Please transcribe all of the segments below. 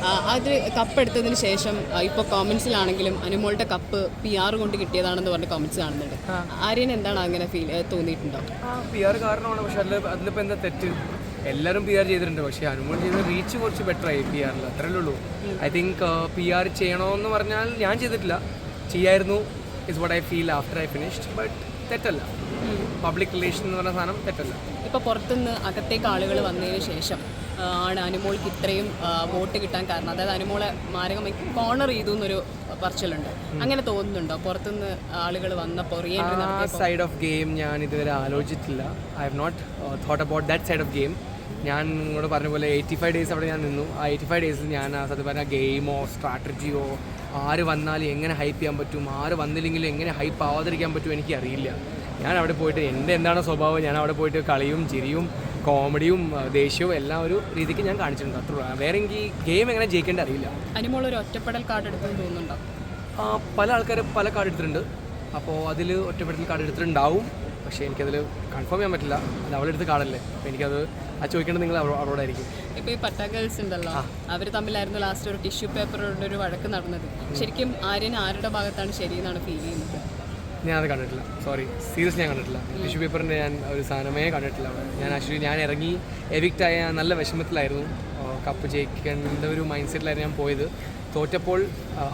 ആ, അത് കപ്പ് എടുത്തതിന് ശേഷം ഇപ്പോൾ കോമൻസിലാണെങ്കിലും അനുമോളുടെ കപ്പ് പി ആർ കൊണ്ട് കിട്ടിയതാണെന്ന് പറഞ്ഞ കോമൻസ് കാണുന്നുണ്ട്. ആര്യൻ എന്താണ് അങ്ങനെ ഫീൽ തോന്നിയിട്ടുണ്ടോ? ആ പി ആർ കാരണമാണ് പക്ഷെ അതിൽ അതിലിപ്പോൾ എന്താ തെറ്റ്? എല്ലാവരും പി ആർ ചെയ്തിട്ടുണ്ട് പക്ഷേ അനുമോൾ ചെയ്ത റീച്ച് കുറച്ച് ബെറ്റർ ആയി പി ആറിൽ അത്രയല്ലേ ഉള്ളൂ. ഐ തിങ്ക് പി ആർ ചെയ്യണമെന്ന് പറഞ്ഞാൽ ഞാൻ ചെയ്തിട്ടില്ല. ചെയ്യായിരുന്നു is what I feel after I finished but തെറ്റല്ല. പബ്ലിക് റിലേഷൻ എന്ന് പറഞ്ഞ സാധനം തെറ്റല്ല. ഇപ്പോൾ പുറത്തുനിന്ന് അകത്തേക്ക് ആളുകൾ വന്നതിന് ശേഷം ആണ് അനുമോൾക്ക് ഇത്രയും വോട്ട് കിട്ടാൻ കാരണം. അതായത് അനുമോളെ മാരകമായി കോർണർ ചെയ്തു എന്നൊരു പറച്ചിലുണ്ട്. അങ്ങനെ തോന്നുന്നുണ്ടോ? പുറത്തുനിന്ന് ആളുകൾ വന്നപ്പോൾ സൈഡ് ഓഫ് ഗെയിം ഞാൻ ഇതുവരെ ആലോചിച്ചിട്ടില്ല. I have not thought about that side of game ഞാൻ നിങ്ങളോട് പറഞ്ഞ പോലെ എയ്റ്റി ഫൈവ് ഡേയ്സ് അവിടെ ഞാൻ നിന്നു. ആ എയ്റ്റി ഫൈവ് ഡേയ്സിൽ ഞാൻ സത്യം പറഞ്ഞാൽ ഗെയിമോ സ്ട്രാറ്റജിയോ ആര് വന്നാലും എങ്ങനെ ഹൈപ്പ് ചെയ്യാൻ പറ്റും ആര് വന്നില്ലെങ്കിലും എങ്ങനെ ഹൈപ്പ് ആവാതിരിക്കാൻ പറ്റും എനിക്ക് അറിയില്ല ഞാൻ അവിടെ പോയിട്ട് എന്റെ എന്താണ് സ്വഭാവം? ഞാൻ അവിടെ പോയിട്ട് കളിയും ചിരിയും കോമഡിയും ദേഷ്യവും എല്ലാം ഒരു രീതിക്ക് ഞാൻ കാണിച്ചിട്ടുണ്ട്. അത്ര വേറെ എനിക്ക് ഗെയിം എങ്ങനെ ജയിക്കേണ്ട അറിയില്ല. ഒരു ഒറ്റപ്പെടൽ കാർഡ് എടുത്തെന്ന് തോന്നുന്നുണ്ടോ? ആ, പല ആൾക്കാർ പല കാർഡ് എടുത്തിട്ടുണ്ട്. അപ്പോൾ അതിൽ ഒറ്റപ്പെടൽ കാർഡ് എടുത്തിട്ടുണ്ടാവും. പക്ഷേ എനിക്കതിൽ കൺഫേം ചെയ്യാൻ പറ്റില്ല. അത് അവളെടുത്ത് കാർഡല്ലേ അപ്പോൾ എനിക്കത് ആ ചോദിക്കേണ്ടത് നിങ്ങൾ അവളോ- അവളോടായിരിക്കും ഇപ്പോൾ ഈ പട്ട ഗേൾസ് ഉണ്ടല്ലോ അവർ തമ്മിലായിരുന്നു ലാസ്റ്റ് ഒരു ടിഷ്യൂ പേപ്പറുടെ ഒരു വഴക്ക് നടന്നത്. ശരിക്കും ആര്യൻ ആരുടെ ഭാഗത്താണ് ശരിയെന്നാണ് ഫീൽ ചെയ്യുന്നത്? ഞാനത് കണ്ടിട്ടില്ല. സോറി സീരിയസ് ഞാൻ കണ്ടിട്ടില്ല. ടിഷ്യൂ പേപ്പറിന്റെ ഞാൻ ഒരു സാധനമേ കണ്ടിട്ടില്ല. ഞാൻ ആക്ച്വലി ഞാൻ ഇറങ്ങി എവിക്റ്റായ നല്ല വിഷമത്തിലായിരുന്നു. കപ്പ് ജയിക്കേണ്ട ഒരു മൈൻഡ് സെറ്റിലായിരുന്നു ഞാൻ പോയത്. തോറ്റപ്പോൾ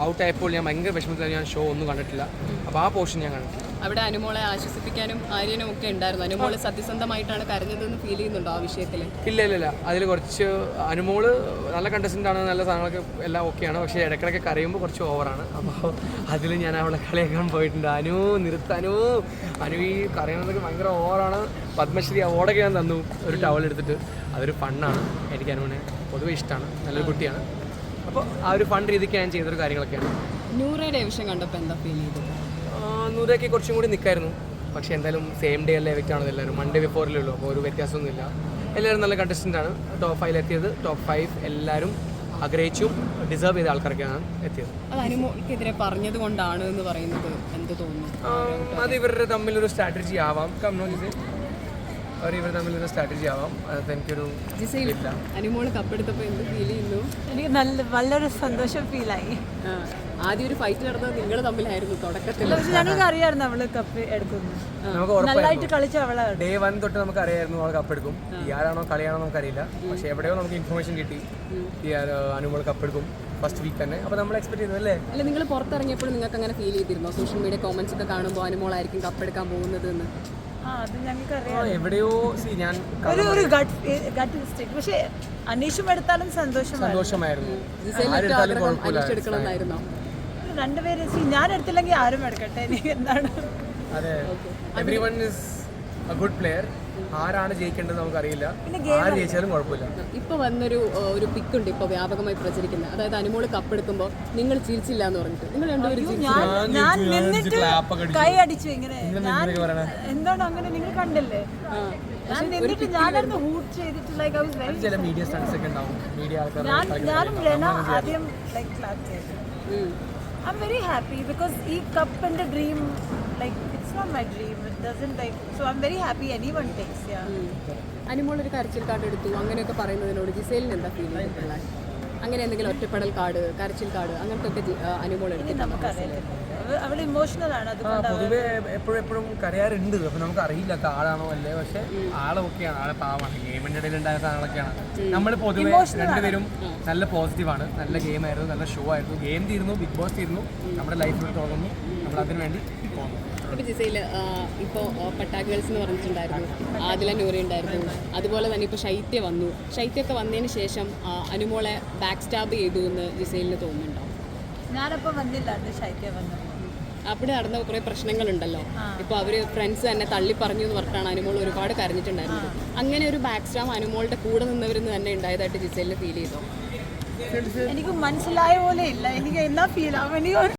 ഔട്ട് ആയപ്പോൾ ഞാൻ ഭയങ്കര വിഷമത്തിലായിരുന്നു. ഞാൻ ഷോ ഒന്നും കണ്ടിട്ടില്ല. അപ്പോൾ ആ പോർഷൻ ഞാൻ കണ്ടിട്ടില്ല. അവിടെ അനുമോളെ ആശ്വസിപ്പിക്കാനും ആര്യനും ഒക്കെ ഉണ്ടായിരുന്നു. അനുമോൾ സത്യസന്ധമായിട്ടാണ് കരഞ്ഞതെന്ന് ഫീൽ ചെയ്യുന്നുണ്ടോ ആ വിഷയത്തിൽ ഇല്ല ഇല്ല ഇല്ല. അതിൽ കുറച്ച് അനുമോൾ നല്ല കണ്ടസ്റ്റന്റ് ആണ് നല്ല സാധനങ്ങളൊക്കെ എല്ലാം ഓക്കെയാണ് പക്ഷേ ഇടയ്ക്കിടയ്ക്ക് കരയുമ്പോൾ കുറച്ച് ഓവറാണ് അപ്പോൾ അതിൽ ഞാൻ അവളെ കളിയാക്കാൻ പോയിട്ടുണ്ട്. അനു നിർത്താനു അനു. ഈ കരയുന്നതൊക്കെ ഭയങ്കര ഓവറാണ് പത്മശ്രീ അവാർഡൊക്കെ ഞാൻ തന്നു. ഒരു ടവൽ എടുത്തിട്ട്. അതൊരു ഫണ്ണാണ് എനിക്ക് അനുവിനെ പൊതുവെ ഇഷ്ടമാണ് നല്ലൊരു കുട്ടിയാണ്. അപ്പോൾ ആ ഒരു ഫൺ രീതിക്ക് ഞാൻ ചെയ്തൊരു കാര്യങ്ങളൊക്കെയാണ്. നൂറയുടെ വിഷയം കണ്ടപ്പോൾ എന്താ ഫീൽ ചെയ്തത്? ആ, നൂറൊക്കെ കുറച്ചും കൂടി നിൽക്കായിരുന്നു പക്ഷെ എന്തായാലും സെയിം ഡേ അല്ലേ എവിക്റ്റ് ആണത് എല്ലാവരും മൺഡേ ബിഫോറിലേ ഉള്ളൂ. അപ്പോൾ ഒരു വ്യത്യാസമൊന്നുമില്ല. എല്ലാവരും നല്ല കണ്ടസ്റ്റന്റ് ആണ്. ടോപ്പ് ഫൈവിൽ എത്തിയത്. ടോപ്പ് ഫൈവ് എല്ലാവരും ആഗ്രഹിച്ചും ഡിസേർവ് ചെയ്ത ആൾക്കാർക്കാണ് എത്തിയത്. അത് അനുമോൾക്കെതിരെ പറഞ്ഞത് കൊണ്ടാണ് എന്ന് പറയുന്നത് എന്ത് തോന്നുന്നു? അത് ഇവരുടെ തമ്മിലൊരു സ്ട്രാറ്റജി ആവാം. കമ്മോ അവർ ഇവർ തമ്മിലൊരു സ്ട്രാറ്റജി ആവാം. അത് എനിക്കൊരു അനുമോൾ കപ്പെടുത്തപ്പോൾ എന്ത് ഫീൽ ചെയ്യുന്നു? എനിക്ക് നല്ല നല്ലൊരു സന്തോഷം ഫീലായി ആദ്യം ഒരു ഫൈറ്റ് നടന്നത് നിങ്ങൾ തമ്മിലായിരുന്നു തുടക്കത്തിൽ പക്ഷെ ഞങ്ങൾക്ക് അറിയാമായിരുന്നു അവൾ കപ്പ് എടുക്കുന്നു. നല്ലതായിട്ട് കളിച്ച അവളെ ഡേ വൺ തൊട്ട് നമുക്ക് അറിയായിരുന്നു അവൾ കപ്പെടുക്കും ഈ ആരാണോ കളിയാണോ നമുക്കറിയില്ല. പക്ഷെ എവിടെയോ നമുക്ക് ഇൻഫർമേഷൻ കിട്ടി. അനുമോൾ കപ്പെടുക്കും ഫസ്റ്റ് വീക്ക് തന്നെ. അപ്പോൾ നമ്മൾ എക്സ്പെക്ട് ചെയ്തു അല്ലേ? അല്ല നിങ്ങൾ പുറത്തിറങ്ങിയപ്പോൾ നിങ്ങൾക്ക് അങ്ങനെ ഫീൽ ചെയ്തിരുന്നോ? സോഷ്യൽ മീഡിയ കോമൻസ് ഒക്കെ കാണുമ്പോൾ അനുമോളായിരിക്കും കപ്പെടുക്കാൻ പോകുന്നത് എന്ന്? എവിടെയോ സി ഞാൻ ഒരു ഒരു ഗട്ട് ഗട്ട് മിസ്റ്റേക്ക് പക്ഷേ അനീഷും എടുത്താലും സന്തോഷമാണ് സന്തോഷമായിരുന്നു. അന്വേഷിച്ചെടുക്കണമെന്നായിരുന്നോ രണ്ടുപേരും സി ഞാൻ എടുത്തില്ലെങ്കിൽ ആരും എടുക്കട്ടെ. എനിക്ക് എന്താണ്? അതെ. Every one is a good player ആരാണ് ജയിക്കേണ്ടത് നമുക്കറിയില്ല. ആര് ജയിച്ചാലും കുഴപ്പമില്ല. ഇപ്പൊ വന്നൊരു ഒരു പിക്ക് ഉണ്ട് ഇപ്പൊ വ്യാപകമായി പ്രചരിക്കുന്നത്. അതായത് അനുമോൾ കപ്പെടുക്കുമ്പോ നിങ്ങൾ ചിരിച്ചില്ല എന്ന് പറഞ്ഞിട്ട്. നിങ്ങൾ രണ്ടുപേരും കൈ അടിച്ചു ഇങ്ങനെ. എന്താണ് അങ്ങനെ നിങ്ങൾ കണ്ടില്ലേ? ചില മീഡിയ സ്റ്റൺസ് ഒക്കെ ഉണ്ടാവും. മീഡിയ ആൾക്കാർ I am very happy because ഈ കപ്പ് എന്റെ dream like it's my dream. It doesn't like. So I'm very happy anyone takes. Yeah. Anumol ഒരു കരച്ചിൽ കാർഡ് എടുത്തു അങ്ങനെയൊക്കെ പറയുന്നതിനോട് ജിസേലിന് എന്താ ഫീൽ ചെയ്തിട്ടുള്ള അങ്ങനെ എന്തെങ്കിലും ഒറ്റപ്പെടൽ കാർഡ് കരച്ചിൽ കാർഡ് അങ്ങനത്തെ ഒക്കെ അനുമോൾ എടുത്തിട്ടുണ്ടോ അവൾ ഇമോഷണൽ ആണ് അതുകൊണ്ട് പൊതുവെ എപ്പോഴും എപ്പോഴും കരയാറുണ്ട്. അപ്പൊ നമുക്ക് അറിയില്ല ആളാണോ അല്ലേ. പക്ഷെ ആളൊക്കെയാണ് ആളെ പാവാണ് ഗെയിമിന്റെ ഇടയിൽ ഉണ്ടായ സാധനങ്ങളൊക്കെയാണ്. നമ്മൾ പൊതുവെ രണ്ടുപേരും നല്ല പോസിറ്റീവ് ആണ്. നല്ല ഗെയിം ആയിരുന്നു. നല്ല ഷോ ആയിരുന്നു. ഗെയിം തീർന്നു. ബിഗ് ബോസ് തീർന്നു. നമ്മുടെ ലൈഫിൽ തുടങ്ങുന്നു. നമ്മൾ അതിനു വേണ്ടി പോകുന്നു. ഇപ്പോ ഇപ്പോൾ പട്ടാഗേൾസ് എന്ന് പറഞ്ഞിട്ടുണ്ടായിരുന്നു. ആദില നൂറി ഉണ്ടായിരുന്നു. അതുപോലെ തന്നെ ഇപ്പോൾ ശൈത്യ വന്നു. ശൈത്യമൊക്കെ വന്നതിന് ശേഷം അനുമോളെ ബാക്ക് സ്റ്റാബ് ചെയ്തു എന്ന് ജിസയിലിന് തോന്നുന്നുണ്ടോ? ഞാനപ്പോൾ വന്നില്ല. അന്ന് ശൈത്യ വന്നു അവിടെ നടന്ന കുറേ പ്രശ്നങ്ങളുണ്ടല്ലോ. ഇപ്പോൾ അവർ ഫ്രണ്ട്സ് തന്നെ തള്ളി പറഞ്ഞു എന്ന് പറഞ്ഞിട്ടാണ് അനുമോൾ ഒരുപാട് കരഞ്ഞിട്ടുണ്ടായിരുന്നത്. അങ്ങനെ ഒരു ബാക്ക് സ്റ്റാം അനുമോളുടെ കൂടെ നിന്നവരിന്ന് തന്നെ ഉണ്ടായതായിട്ട് ജിസേലിന് ഫീൽ ചെയ്തോ? എനിക്ക് മനസ്സിലായ പോലെ ഇല്ല. എനിക്ക് എന്നാ ഫീൽ ആവും? എനിക്ക് ഒരു